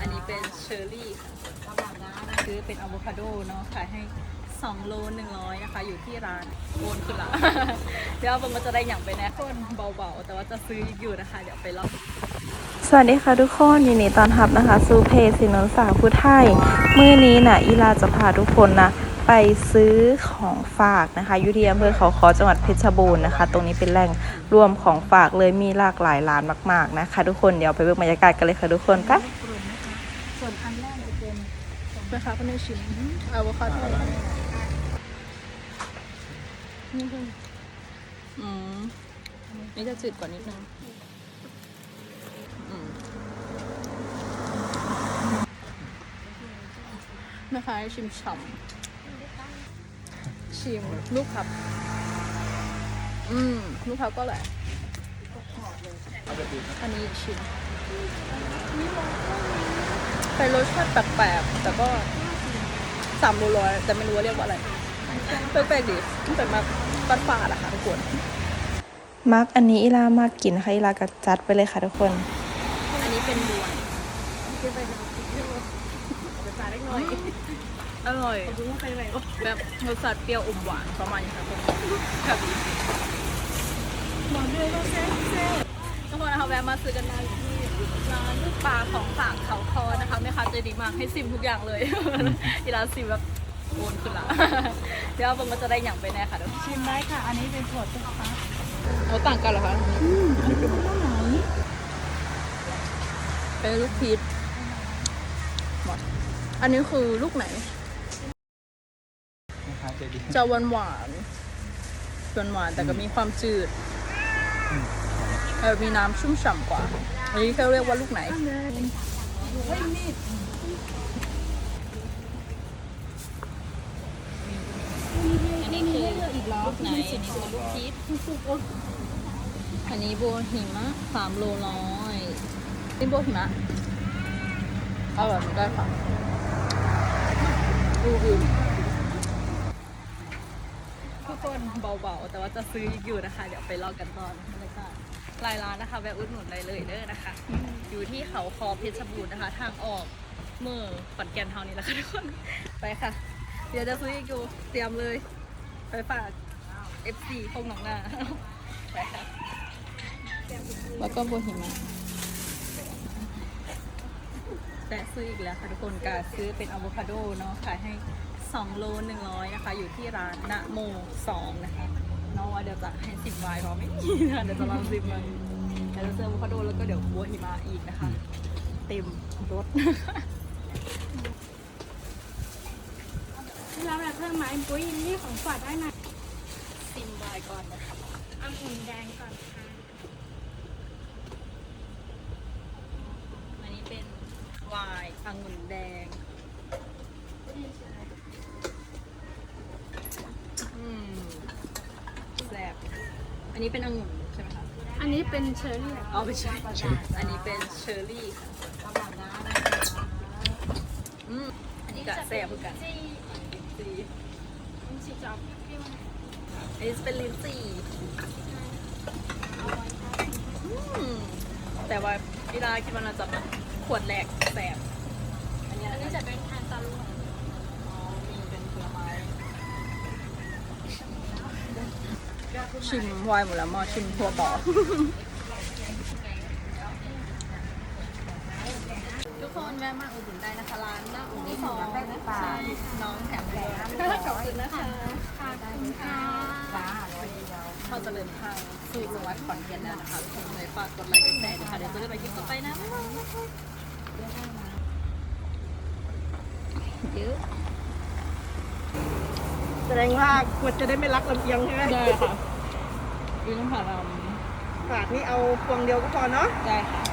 อันนี้เป็นเชอร์รี่ค่ะซื้อเป็นอะโวคาโดเนาะขายให้2โล100นะคะ อยู่ที่ร้านโอนคือละเดี๋ยวมันจะได้อย่างไปแน่คนเบาๆ แต่ว่าจะซื้ออยู่นะคะ เดี๋ยวไปลองสวัสดีค่ะทุกคนยินดีต้อนรับนะคะสู่เพจสินนสาผู้ไทยมื้อนี้นะอีลาจะพาทุกคนนะไปซื้อของฝากนะคะอยู่ที่อำเภอเขาคอจังหวัดเพชรบูรณ์นะคะ ตรงนี้เป็นแหล่งรวมของฝากเลยมีหลากหลายร้านมาก ๆนะคะ ทุกคนเดี๋ยวไปเบิ่งบรรยากาศกันเลยค่ะทุกคนไป ส่วนอันแรกจะเป็น นะคะก็ในชิ้นอะโวคาโดนี่คืออืมนี่จะจืดกว่านิดนึงนะคะชิมฉ่ำชิมลูกครับ อืมลูกครับก็แหละอันนี้ชิม เป็นรสชาติแปลกๆแต่ก็สามโลร้อยแต่ไม่รู้ว่าเรียกว่าอะไรแปลกๆดีมันเป็นมาปัดฝาดอะค่ะทุกคนมักอันนี้อีลามากกินค่ะอีลาก็จัดไปเลยค่ะทุกคน อันนี้เป็นบวนอร่อยแบบรสชาติเปรี้ยวอมหวานประมาณนี้ค่ะทุกคนแบบนี้ทุกคนนะคะแวะมาซื้อกันได้ที่ ร้านลูกปลาของฝากเขาคอนะคะแม่ค้าใจดีมากให้ซิมทุกอย่างเลยที่ร้านซิมแบบโอนขึ้นละเดี๋ยวมันจะได้อย่างไปแน่ค่ะเดี๋ยวชิมได้ค่ะ อันนี้เป็นถั่วตุ๊กตาโอ้ต่างกันเหรอคะเป็นลูกพีชหมดอันนี้คือลูกไหนจะหวานหวานหวานหวานๆแต่ก็มีความจืดเออมีน้ำชุ่มฉ่ำกว่า อันนี้เขาเรียกว่าลูกไหนอันนี้คือลูกไหนอันนี้คือลูกพีชอันนี้โบหิมะสามโลร้อยนี่โบหิมะอร่อยเหมือนกันค่ะดูอื่นทุก คนเบาๆ แต่ว่าจะซื้ออยู่นะคะ เดี๋ยวไปลองกันตอนบรรยากาศรายร้านนะคะแวะอุดหนุนได้เลยเด้อนะคะ อยู่ที่เขาคอเพชรบูรณ์นะคะ ทางออกเมื่อปันแกนเท่านี้แหละค่ะทุกคนไปค่ะ เดี๋ยวจะซื้ออีกอยู่เตรียมเลย ไปฝาก FC คงหนองนาไปค่ะแล้วก็โบหิมะแต่ซื้ออีกแล้วค่ะทุกคนการซื้อเป็นอะโวคาโดเนาะขายให้ 2 โล 100 นะคะ อยู่ที่ร้านนะโม 2 นะคะน้องว่าเดี๋ยวจะให้สิบวายเพราะไม่มีนะเดี๋ยวจะลองสิบมันเดี๋ยวจะซื้ออะโวคาโดแล้วก็เดี๋ยวบัวหิมะอีกนะคะ เต็มรถที่ร้านแบบเพิ่มไหมปุ้ยนี่ของฝากได้ไหมซิมวายก่อนนะคะอังุ่นแดงก่อนค่ะอันนี้เป็นวายองุ่นแดง อืมแซ่บอั นนี้เป็นองุ่นใช่ไหมคะอันนี้เป็นเชอร์รี่อ๋อไม่ใช่อันนี้เป็นเชอร์รี่ค่ะอืมอันนี้กะแซ่บเหมือนกันลิ้นจี่มันสีจอบเปรี้ยวอันนี้เป็นลิ้นจี่อืมแต่ว่าเวลาคิดว่าเราจะมาขวดแรกแซ่บอันนี้อันนี้จะเป็นทานตาลู อ๋อมีเป็นผลไม้ ชิมไวน์หมดแล้วมาชิมทัวต่อทุกคนแวะมาอุดหนุนได้นะคะร้านหน้าอุ่นที่สองนะคะน้องแถมเลยขอบคุณนะคะคะขอบคุณค่ะเราจะเดินทางสู่จังหวัดขอนแก่นแล้วนะคะทุกคนเลยฝากกดไลค์กดแชร์นะคะเดี๋ยวจะได้ไปคลิปต่อไปนะเยอะแสดงว่าควรจะได้ไม่รักลำเอียงใช่ไหมได้ค่ะ ยืนผ่านเราฝากนี่เอาพวงเดียวก็พอเนาะ ได้ค่ะ